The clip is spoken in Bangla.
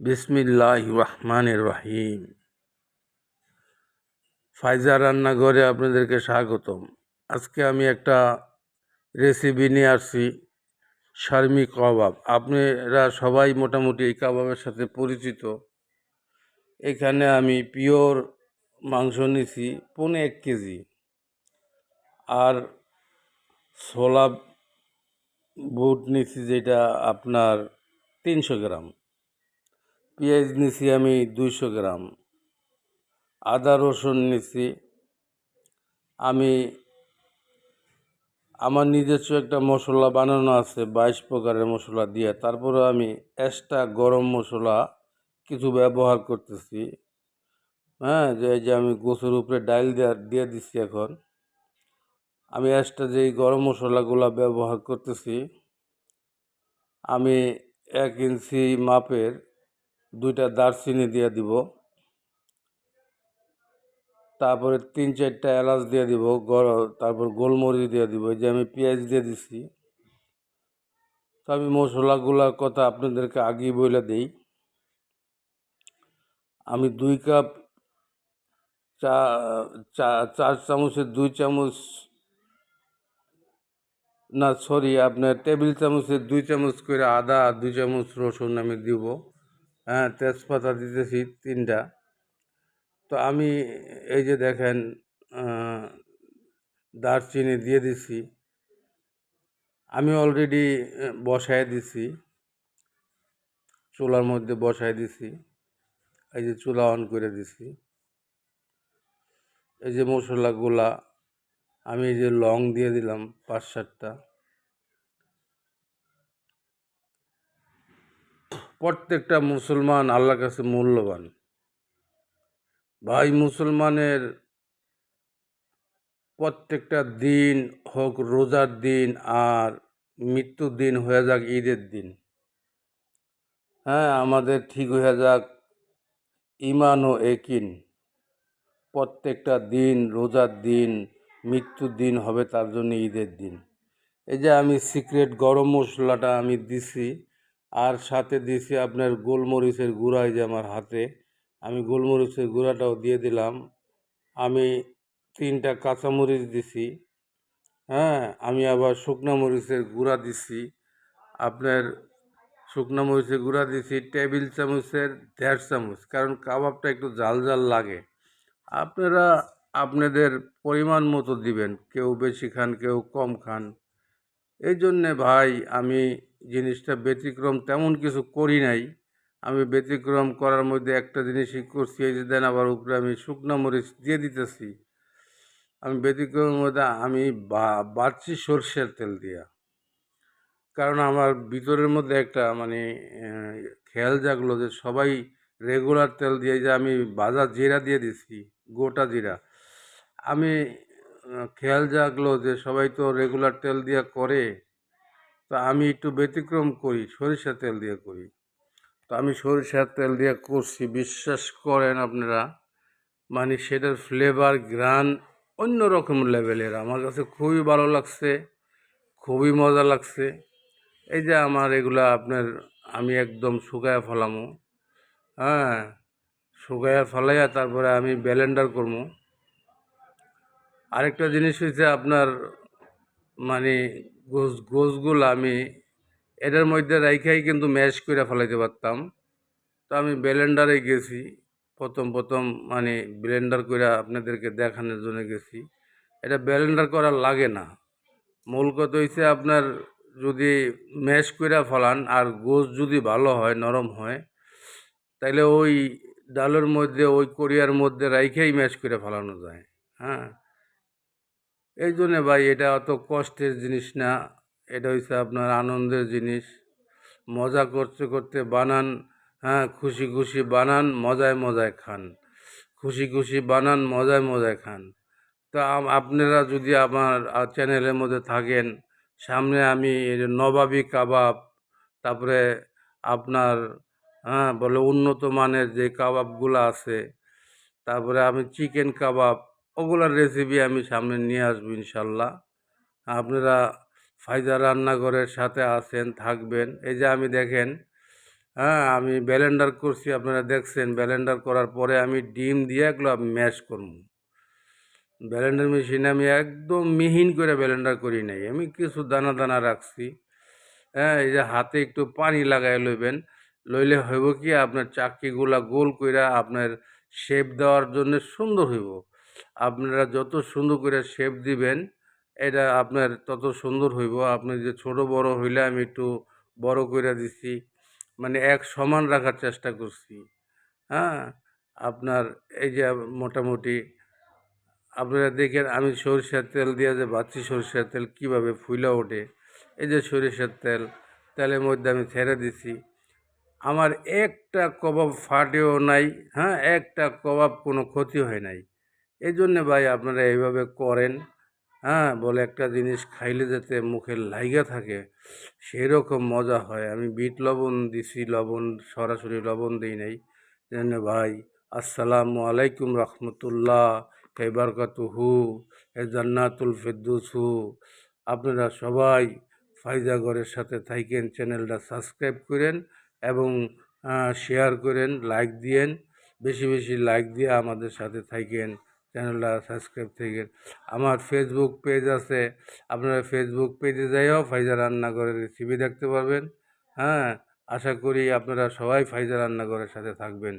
বিসমিল্লাহ রহমান রহিম ফাইজা রান্নাঘরে আপনাদেরকে স্বাগতম। আজকে আমি একটা রেসিপি নিয়ে আসছি, শার্মি কাবাব। আপনারা সবাই মোটামুটি এই কাবাবের সাথে পরিচিত। এখানে আমি পিওর মাংস নিছি পৌনে এক কেজি। আর ছোলা বুট নিছি যেটা আপনার তিনশো গ্রাম। পেঁয়াজ নিছি আমি দুইশো গ্রাম। আদা রসুন নিছি। আমি, আমার নিজস্ব একটা মশলা বানানো আছে, বাইশ প্রকারের মশলা দিয়ে। তারপরে আমি এক্সট্রা গরম মশলা কিছু ব্যবহার করতেছি। হ্যাঁ যে এই যে, আমি গোসের উপরে ডাইল দিয়ে দিচ্ছি এখন। আমি এক্সট্রা যেই গরম মশলাগুলো ব্যবহার করতেছি, আমি এক ইঞ্চি মাপের দুইটা দারচিনি দিয়ে দিব। তারপরে তিন চারটা এলাচ দিয়ে দিব তারপর গোলমরিচ দিয়ে দিব। যে আমি পেঁয়াজ দিয়ে দিছি। তো আমি মশলাগুলোর কথা আপনাদেরকে আগেই বলে দিই। আমি দুই কাপ চা চা, চার চামচের দুই চামচ না, সরি, আপনার টেবিল চামচের দুই চামচ করে আদা দুই চামচ রসুন আমি দিব। হ্যাঁ তেজপাতা দিতেছি তিনটা। তো আমি এই যে দেখেন দারচিনি দিয়ে দিছি। আমি অলরেডি বসায় দিছি। চুলার মধ্যে বসায় দিছি। এই যে চুলা অন করে দিছি। এই যে মশলাগুলা, আমি এই যে লং দিয়ে দিলাম পাঁচ সাতটা প্রত্যেকটা মুসলমান আল্লাহর কাছে মূল্যবান। ভাই, মুসলমানের প্রত্যেকটা দিন হোক রোজার দিন আর মৃত্যুর দিন হয়ে যাক ঈদের দিন। হ্যাঁ আমাদের ঠিক হয়ে যাক ইমান ও একিন প্রত্যেকটা দিন রোজার দিন, মৃত্যুর দিন হবে তার জন্য ঈদের দিন। এই যে আমি সিক্রেট গরম মশলাটা আমি দিছি আর সাথে দিছি আপনার গোলমরিচের গুঁড়া যে আমার হাতে। আমি গোলমরিচের গুঁড়াটাও দিয়ে দিলাম। আমি তিনটা কাঁচামরিচ দিছি হ্যাঁ? আমি আবার শুকনো মরিচের গুঁড়া দিছি। আপনার শুকনো মরিচের গুঁড়া দিছি টেবিল চামচের দেড় চামচ, কারণ কাবাবটা একটু জাল জাল লাগে। আপনারা আপনাদের পরিমাণ মতো দিবেন, কেউ বেশি খান, কেউ কম খান। এই জন্যে ভাই আমি জিনিসটা ব্যতিক্রম তেমন কিছু করি নাই। আমি ব্যতিক্রম করার মধ্যে একটা জিনিসই করছি, এই যে দেন আবার উপরে আমি শুকনো মরিচ দিয়ে দিতেছি। আমি ব্যতিক্রমের মধ্যে আমি বাড়ছি সর্ষের তেল দিয়া। কারণ আমার ভিতরের মধ্যে একটা মানে খেয়াল জাগলো যে সবাই রেগুলার তেল দিয়ে যে আমি বাজার জিরা দিয়ে দিছি, গোটা জিরা। আমি খেয়াল জাগলো যে সবাই তো রেগুলার তেল দিয়া করে তো আমি একটু ব্যতিক্রম করি সরিষার তেল দিয়ে করি। তো আমি সরিষার তেল দিয়ে করছি, বিশ্বাস করেন আপনারা মানে সেটার ফ্লেভার গ্রান অন্য রকম লেভেলের আমার কাছে খুবই ভালো লাগছে, খুবই মজা লাগছে। এই যে আমার এগুলা আপনার, আমি একদম শুকায়া ফেলামো হ্যাঁ শুকায়া ফেলাইয়া তারপরে আমি ব্লেন্ডার করব আরেকটা জিনিস হচ্ছে আপনার মানে গোস, গোসগুলো আমি এটার মধ্যে রাইখাই কিন্তু ম্যাশ করে ফেলাইতে পারতাম। তো আমি ব্লেন্ডারে গেছি, প্রথম প্রথম মানে ব্লেন্ডার করে আপনাদেরকে দেখানোর জন্য গেছি। এটা ব্লেন্ডার করা লাগে না। মূল কথা হচ্ছে আপনার যদি ম্যাশ করে ফেলান আর গোস যদি ভালো হয়, নরম হয়, তাইলে ওই ডালের মধ্যে, ওই কোরিয়ার মধ্যে রাইখেই ম্যাশ করে ফেলানো যায় হ্যাঁ? এই জন্যে ভাই এটা অত কষ্টের জিনিস না। এটা হচ্ছে আপনার আনন্দের জিনিস। মজা করতে করতে বানান হ্যাঁ খুশি খুশি বানান, মজায় মজায় খান। খুশি খুশি বানান, মজায় মজায় খান। তো আপনারা যদি আমার চ্যানেলের মধ্যে থাকেন, সামনে আমি নবাবী কাবাব, তারপরে আপনার হ্যাঁ বলে উন্নত মানের যে কাবাবগুলো আছে, তারপরে আমি চিকেন কাবাব ওগুলোর রেসিপি আমি সামনে নিয়ে আসব ইনশাল্লাহ। আপনারা ফায়দা রান্নাঘরের সাথে আছেন, থাকবেন। এই যে আমি দেখেন হ্যাঁ আমি ব্লেন্ডার করছি, আপনারা দেখছেন ব্যালেন্ডার করার পরে আমি ডিম দিয়ে এগুলো ম্যাশ করব। ব্যালেন্ডার মেশিনে আমি একদম মিহিন করে ব্যালেন্ডার করি নাই। আমি কিছু দানা দানা রাখছি। হ্যাঁ এই যে হাতে একটু পানি লাগাই লইবেন। লইলে হইব কি, আপনার চাকরিগুলা গোল কইরা আপনার শেপ দেওয়ার জন্য সুন্দর হইব। আপনারা যত সুন্দর করে শেপ দিবেন, এটা আপনার তত সুন্দর হইব। আপনি যে ছোট বড় হইলে আমি একটু বড় কইরা দিছি মানে এক সমান রাখার চেষ্টা করছি। হ্যাঁ? আপনার এই যে মোটামুটি, আপনারা দেখেন আমি সরিষার তেল দিয়ে যে বাচ্চি সরিষার তেল কীভাবে ফুলা ওঠে, এই যে সরিষার তেল, তেলের মধ্যে আমি ছেড়ে দিছি। আমার একটা কবাব ফাটেও নাই হ্যাঁ? একটা কবাব কোনো ক্ষতি হয় নাই। এই জন্যে ভাই আপনারা এইভাবে করেন হ্যাঁ বলে একটা জিনিস খাইলে যাতে মুখে লাইগা থাকে সেই রকম মজা হয়। আমি বিট লবণ দিছি, লবণ, সরাসরি লবণ দিই নাই। জন্য ভাই, আসসালামু আলাইকুম রহমতুল্লাহ, হে বারকাতুহু, হে জান্নাতুল ফেদ্দুসু আপনারা সবাই ফাইজাগরের সাথে থাইকেন, চ্যানেলটা সাবস্ক্রাইব করেন এবং শেয়ার করেন, লাইক দিয়েন, বেশি বেশি লাইক দিয়ে আমাদের সাথে থাকেন চ্যানেলটা সাবস্ক্রাইব থেকে। আমার ফেসবুক পেজ আছে। আপনারা ফেসবুক পেজে যাইও, ফাইজা রান্নাঘরের রেসিপি দেখতে পারবেন। হ্যাঁ আশা করি আপনারা সবাই ফাইজা রান্নাঘরের সাথে থাকবেন।